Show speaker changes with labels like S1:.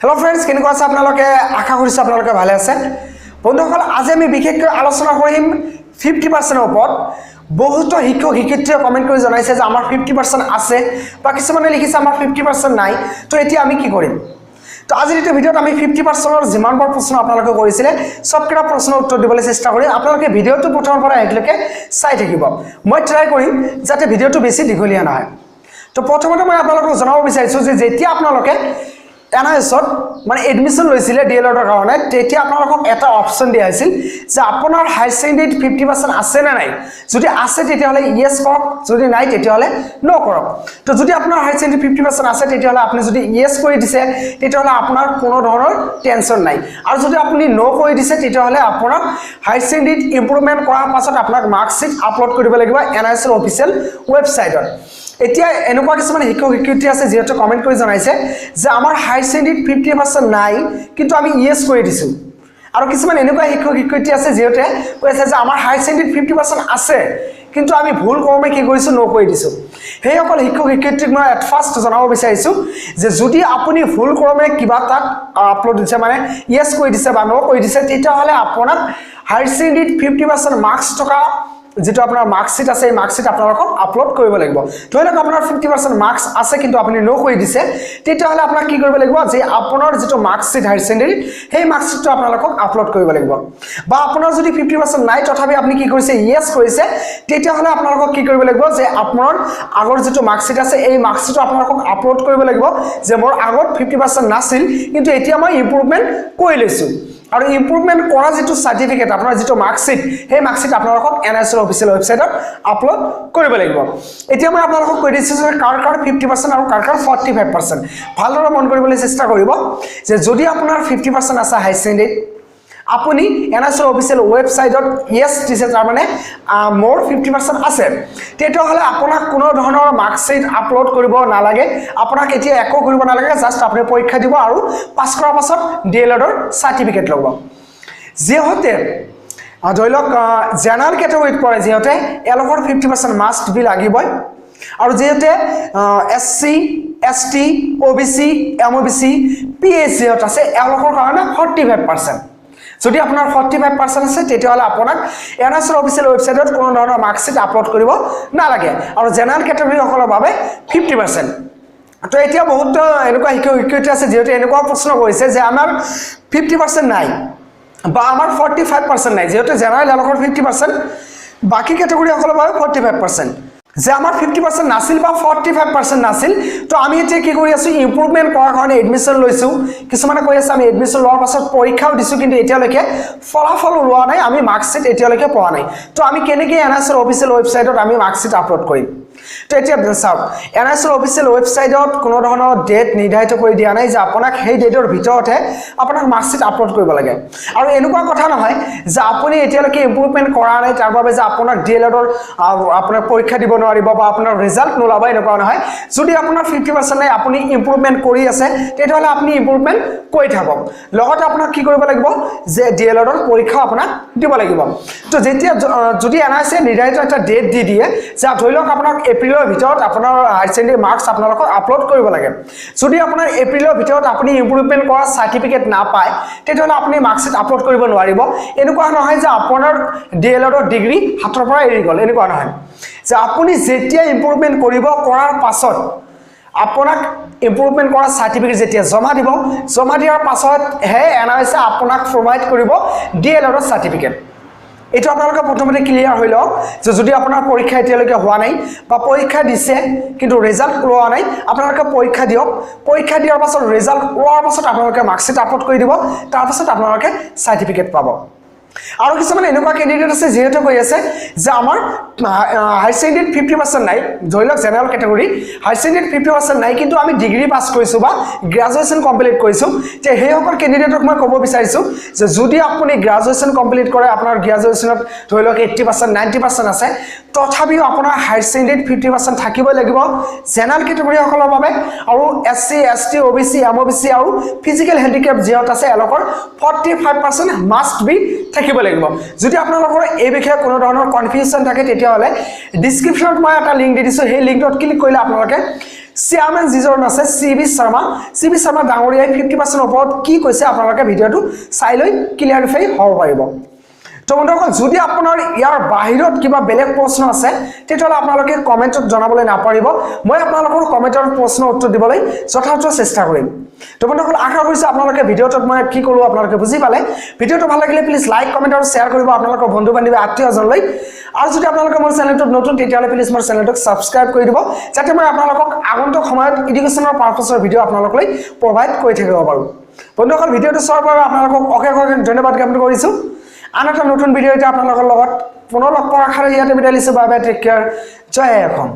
S1: Hello' friends কেনেকুৱা আছে আপোনালোকে? আশা কৰিছোঁ আপোনালোকে ভালে আছে। বন্ধুসকল, আজি আমি বিশেষকৈ আলোচনা কৰিম ফিফটি পাৰ্চেণ্টৰ ওপৰত। বহুতো শিক্ষক, শিক্ষয়িত্ৰীয়ে কমেণ্ট কৰি জনাইছে যে আমাৰ ফিফটি পাৰ্চেণ্ট আছে বা কিছুমানে লিখিছে আমাৰ ফিফটি পাৰ্চেণ্ট নাই। তো এতিয়া আমি কি কৰিম? তো আজিৰ এইটো ভিডিঅ'ত আমি ফিফটি পাৰ্চেণ্টৰ যিমানবোৰ প্ৰশ্ন আপোনালোকে কৰিছিলে, চবকেইটা প্ৰশ্নৰ উত্তৰ দিবলৈ চেষ্টা কৰিম। আপোনালোকে ভিডিঅ'টো প্ৰথমৰ পৰা শেষলৈকে চাই থাকিব। মই ট্ৰাই কৰিম যাতে ভিডিঅ'টো বেছি দীঘলীয়া নহয়। তো প্ৰথমতে মই আপোনালোকক জনাব বিচাৰিছোঁ যে যেতিয়া আপোনালোকে এন আই এছত মানে এডমিশ্যন লৈছিলে ডি এল এডৰ কাৰণে, তেতিয়া আপোনালোকক এটা অপশ্যন দিয়া হৈছিল যে আপোনাৰ হায়াৰ ছেকেণ্ডেৰীত ফিফটি পাৰ্চেণ্ট আছে নে নাই। যদি আছে, তেতিয়াহ'লে য়েছ কৰক, যদি নাই, তেতিয়াহ'লে ন কৰক। তো যদি আপোনাৰ হায়াৰ ছেকেণ্ডেৰী ফিফটি পাৰ্চেণ্ট আছে, তেতিয়াহ'লে আপুনি যদি য়েছ কৰি দিছে, তেতিয়াহ'লে আপোনাৰ কোনো ধৰণৰ টেনশ্যন নাই। আৰু যদি আপুনি ন কৰি দিছে, তেতিয়াহ'লে আপোনাক হায়াৰ ছেকেণ্ডেৰীত ইম্প্ৰুভমেণ্ট কৰাৰ পাছত আপোনাক মাৰ্কশ্বিট আপলোড কৰিব লাগিব এন আই এছৰ অফিচিয়েল ৱেবছাইটত এতিয়া এনেকুৱা কিছুমান শিক্ষক শিক্ষয়িত্ৰী আছে, যিহেতু কমেণ্ট কৰি জনাইছে যে আমাৰ হায়াৰ ছেকেণ্ডেৰীত ফিফটি পাৰ্চেণ্ট নাই, কিন্তু আমি য়েছ কৰি দিছোঁ। আৰু কিছুমান এনেকুৱা শিক্ষক শিক্ষয়িত্ৰী আছে যিহেতু কৈ আছে যে আমাৰ হায়াৰ ছেকেণ্ডেৰীত ফিফটি পাৰ্চেণ্ট আছে, কিন্তু আমি ভুল কৰ্মে কি কৰিছোঁ ন কৰি দিছোঁ। সেইসকল শিক্ষক শিক্ষয়িত্ৰীক মই এট ফাৰ্ষ্ট জনাব বিচাৰিছোঁ যে যদি আপুনি ভুল কৰ্মে কিবা তাত আপলোড দিছে মানে য়েছ কৰি দিছে বা ন কৰি দিছে, তেতিয়াহ'লে আপোনাক হায়াৰ ছেকেণ্ডেৰীত ফিফটি পাৰ্চেণ্ট মাৰ্কছ থকা যিটো আপোনাৰ মাৰ্কশ্বিট আছে, এই মাৰ্কশ্বিট আপোনালোকক আপলোড কৰিব লাগিব। ধৰি লওক আপোনাৰ ফিফটি পাৰ্চেণ্ট মাৰ্কছ আছে, কিন্তু আপুনি ন কৰি দিছে, তেতিয়াহ'লে আপোনাক কি কৰিব লাগিব? যে আপোনাৰ যিটো মাৰ্কশ্বিট হায়াৰ ছেকেণ্ডেৰী সেই মাৰ্কশ্বিটটো আপোনালোকক আপলোড কৰিব লাগিব। বা আপোনাৰ যদি ফিফটি পাৰ্চেণ্ট নাই, তথাপি আপুনি কি কৰিছে? য়েছ কৰিছে, তেতিয়াহ'লে আপোনালোকক কি কৰিব লাগিব? যে আপোনাৰ আগৰ যিটো মাৰ্কশ্বিট আছে, এই মাৰ্কশ্বিটটো আপোনালোকক আপলোড কৰিব লাগিব। যে মোৰ আগত ফিফটি পাৰ্চেণ্ট নাছিল, কিন্তু এতিয়া মই ইম্প্ৰুভমেণ্ট কৰি লৈছোঁ। আৰু ইম্প্ৰুভমেণ্ট কৰা যিটো চাৰ্টিফিকেট আপোনাৰ যিটো মাৰ্কশ্বিট সেই মাৰ্কশ্বিট আপোনালোকক এন আই এৰ অফিচিয়েল ৱেবছাইটত আপলোড কৰিব লাগিব। এতিয়া মই আপোনালোকক কৈ দিছোঁ যে কাৰ কাৰ ফিফটি পাৰ্চেণ্ট আৰু কাৰ কাৰ ফৰ্টি ফাইভ পাৰ্চেণ্ট ভালদৰে মন কৰিবলৈ চেষ্টা কৰিব যে যদি আপোনাৰ ফিফটি পাৰ্চেণ্ট আছে হাই ছেকেণ্ডেৰীত আপুনি এন এছ এৰ অফিচিয়েল ৱেবছাইটত য়েছ দিছে তাৰমানে মোৰ ফিফটি পাৰ্চেণ্ট আছে। তেতিয়াহ'লে আপোনাক কোনো ধৰণৰ মাৰ্কশ্বিট আপলোড কৰিব নালাগে। আপোনাক এতিয়া একো কৰিব নালাগে জাষ্ট আপুনি পৰীক্ষা দিব আৰু পাছ কৰাৰ পাছত ডি এল এডৰ চাৰ্টিফিকেট ল'ব। যিহেতু ধৰি লওক জেনেৰেল কেটেগৰীত পৰে, যিহেতু এওঁলোকৰ ফিফটি পাৰ্চেণ্ট মাষ্ট বি লাগিবই। আৰু যিহেতু S C S T O' B C M O' B C P H যিহেতু আছে এওঁলোকৰ কাৰণে ফৰ্টি ফাইভ পাৰ্চেণ্ট যদি আপোনাৰ ফৰ্টি ফাইভ পাৰ্চেণ্ট আছে তেতিয়াহ'লে আপোনাক এন এছৰ অফিচিয়েল ৱেবছাইটত কোনো ধৰণৰ মাৰ্কশ্বিট আপলোড কৰিব নালাগে। আৰু জেনেৰেল কেটেগৰীসকলৰ বাবে ফিফটি পাৰ্চেণ্ট তো এতিয়া বহুত এনেকুৱা শিক্ষয়িত্ৰী আছে, যিহেতু এনেকুৱা প্ৰশ্ন কৰিছে যে আমাৰ ফিফটি পাৰ্চেণ্ট নাই বা আমাৰ ফৰ্টি ফাইভ পাৰ্চেণ্ট নাই। যিহেতু জেনেৰেল এলোকৰ ফিফটি পাৰ্চেণ্ট বাকী কেটেগৰীসকলৰ বাবে ফৰ্টি ফাইভ পাৰ্চেণ্ট যে আমার ফিফটি পার্সেন্ট নাছিল বা ফৰ্টি ফাইভ পাৰ্চেণ্ট নাছিল, তো আমি এতিয়া কি কৰি আছোঁ ইম্প্ৰুভমেণ্ট কৰাৰ কাৰণে এডমিশ্যন লৈছোঁ। কিছুমানে কৈ আছে, আমি এডমিশ্যন লোৱাৰ পাছত পৰীক্ষাও দিছোঁ, কিন্তু এতিয়ালৈকে ফলাফল ওলোৱা নাই, আমি মাৰ্কশ্বিট এতিয়ালৈকে পোৱা নাই। তো আমি কেনেকৈ এন এছ এৰ অফিচিয়েল ৱেবছাইটত আমি মাৰ্কশ্বিট আপলোড কৰিম? তো এতিয়া চাওক, এন এছ এৰ অফিচিয়েল ৱেবছাইটত কোনো ধৰণৰ ডেট নিৰ্ধাৰিত কৰি দিয়া নাই যে আপোনাক সেই ডেটৰ ভিতৰতহে আপোনাক মাৰ্কশ্বিট আপলোড কৰিব লাগে। আৰু এনেকুৱা কথা নহয় যে আপুনি এতিয়ালৈকে ইম্প্ৰুভমেণ্ট কৰা নাই, তাৰ বাবে যে আপোনাক ডি এল এডৰ আপোনাক পৰীক্ষা দিব নোৱাৰিব বা আপোনাৰ ৰিজাল্ট নোলাব, এনেকুৱা নহয়। যদি আপোনাৰ ফিফটি পাৰ্চেণ্ট আপুনি ইম্প্ৰুভমেণ্ট কৰি আছে, তেতিয়াহ'লে আপুনি ইম্প্ৰুভমেণ্ট কৰি থাকক। লগতে আপোনাক কি কৰিব লাগিব? যে ডি এল এডৰ পৰীক্ষাও আপোনাক দিব লাগিব। তো যেতিয়া যদি এন আই চি নিৰ্ধাৰিত এটা ডেট দি দিয়ে, যে ধৰি লওক আপোনাক এপ্ৰিলৰ ভিতৰত আপোনাৰ হায়াৰ ছেকেণ্ডেৰী মাৰ্কছ আপোনালোকক আপলোড কৰিব লাগে। যদি আপোনাৰ এপ্ৰিলৰ ভিতৰত আপুনি ইম্প্ৰুভমেণ্ট কৰা চাৰ্টিফিকেট নাপায়, তেতিয়াহ'লে আপুনি মাৰ্কশ্বিট আপলোড কৰিব নোৱাৰিব। এনেকুৱা নহয় যে আপোনাৰ ডি এল এডৰ ডিগ্ৰী হাতৰ পৰা এৰি গ'ল, এনেকুৱা নহয়। যে আপুনি যেতিয়া ইম্প্ৰুভমেণ্ট কৰিব কৰাৰ পাছত আপোনাক ইম্প্ৰুভমেণ্ট কৰা চাৰ্টিফিকেট যেতিয়া জমা দিব, জমা দিয়াৰ পাছতহে এন আই চি আপোনাক প্ৰভাইড কৰিব ডি এল এডৰ চাৰ্টিফিকেট এইটো আপোনালোকে প্ৰথমতে ক্লিয়াৰ হৈ লওক যে যদি আপোনাৰ পৰীক্ষা এতিয়ালৈকে হোৱা নাই বা পৰীক্ষা দিছে, কিন্তু ৰিজাল্ট ওলোৱা নাই, আপোনালোকে পৰীক্ষা দিয়ক। পৰীক্ষা দিয়াৰ পাছত ৰিজাল্ট ওলোৱাৰ পাছত আপোনালোকে মাৰ্কশ্বিট আপলোড কৰি দিব। তাৰপাছত আপোনালোকে চাৰ্টিফিকেট পাব। আৰু কিছুমান এনেকুৱা কেণ্ডিডেট আছে যিহেতু কৈ আছে যে আমাৰ হায়াৰ ছেকেণ্ডেৰীত ফিফটি পাৰ্চেণ্ট নাই। ধৰি লওক জেনেৰেল কেটেগৰী হায়াৰ ছেকেণ্ডেৰীত ফিফটি পাৰ্চেণ্ট নাই, কিন্তু আমি ডিগ্ৰী পাছ কৰিছোঁ বা গ্ৰেজুৱেশ্যন কমপ্লিট কৰিছোঁ। যে সেইসকল কেণ্ডিডেটক মই ক'ব বিচাৰিছোঁ যে যদি আপুনি গ্ৰেজুৱেশ্যন কমপ্লিট কৰে, আপোনাৰ গ্ৰেজুৱেশ্যনত ধৰি লওক এইট্টি পাৰ্চেণ্ট নাইণ্টি পাৰ্চেণ্ট আছে, তথাপিও আপোনাৰ হায়াৰ ছেকেণ্ডেৰীত ফিফটি পাৰ্চেণ্ট থাকিবই লাগিব জেনেৰেল কেটেগৰীসকলৰ বাবে আৰু S C S T O' B C M O' B C আৰু ফিজিকেল হেণ্ডিকেপ যিহঁত আছে, এওঁলোকৰ forty five percent must be থাকিব লাগিব। যদি আপোনালোকৰ এই বিষয়ে কোনো ধৰণৰ কনফিউজন থাকে, তেতিয়াহ'লে ডিছক্ৰিপশ্যনত মই এটা লিংক দি দিছোঁ। সেই লিংকটোত ক্লিক কৰিলে আপোনালোকে চেয়াৰমেন যিজন আছে C B Sharma C B Sharma ডাঙৰীয়াই ফিফটি পাৰ্চেণ্ট ওপৰত কি কৈছে, আপোনালোকে ভিডিঅ'টো চাই লৈ ক্লিয়াৰিফাই হ'ব পাৰিব। তো বন্ধুসকল, যদি আপোনাৰ ইয়াৰ বাহিৰত কিবা বেলেগ প্ৰশ্ন আছে, তেতিয়াহ'লে আপোনালোকে কমেণ্টত জনাবলৈ নাপাৰিব মই আপোনালোকৰ কমেণ্টৰ প্ৰশ্নৰ উত্তৰ দিবলৈ যথাৰ্থ চেষ্টা কৰিম। তো বন্ধুসকল, আশা কৰিছোঁ আপোনালোকে ভিডিঅ'টোত মই কি ক'লোঁ আপোনালোকে বুজি পালে। ভিডিঅ'টো ভালো লাগিলে প্লিজ লাইক কমেণ্ট আৰু শ্বেয়াৰ কৰিব আপোনালোকৰ বন্ধু বান্ধৱী আত্মীয়জনলৈ। আৰু যদি আপোনালোকে মোৰ চেনেলটোত নতুন, তেতিয়াহ'লে প্লিজ মোৰ চেনেলটোক ছাবস্ক্ৰাইব কৰি দিব, যাতে মই আপোনালোকক আগন্তুক সময়ত এডুকেশ্যনৰ পাৰ্পাছৰ ভিডিঅ' আপোনালোকলৈ প্ৰভাইড কৰি থাকিব পাৰোঁ। বন্ধুসকল, ভিডিঅ'টো চোৱাৰ বাবে আপোনালোকক অশেষ অশেষ ধন্যবাদ জ্ঞাপন কৰিছোঁ। আন এটা নতুন ভিডিঅ' এতিয়া আপোনালোকৰ লগত। পুনৰ লগ পোৱাৰ আশাৰে ইয়াতে বিদায় দিছোঁ বাই বাই টেক কেয়াৰ জয় অসম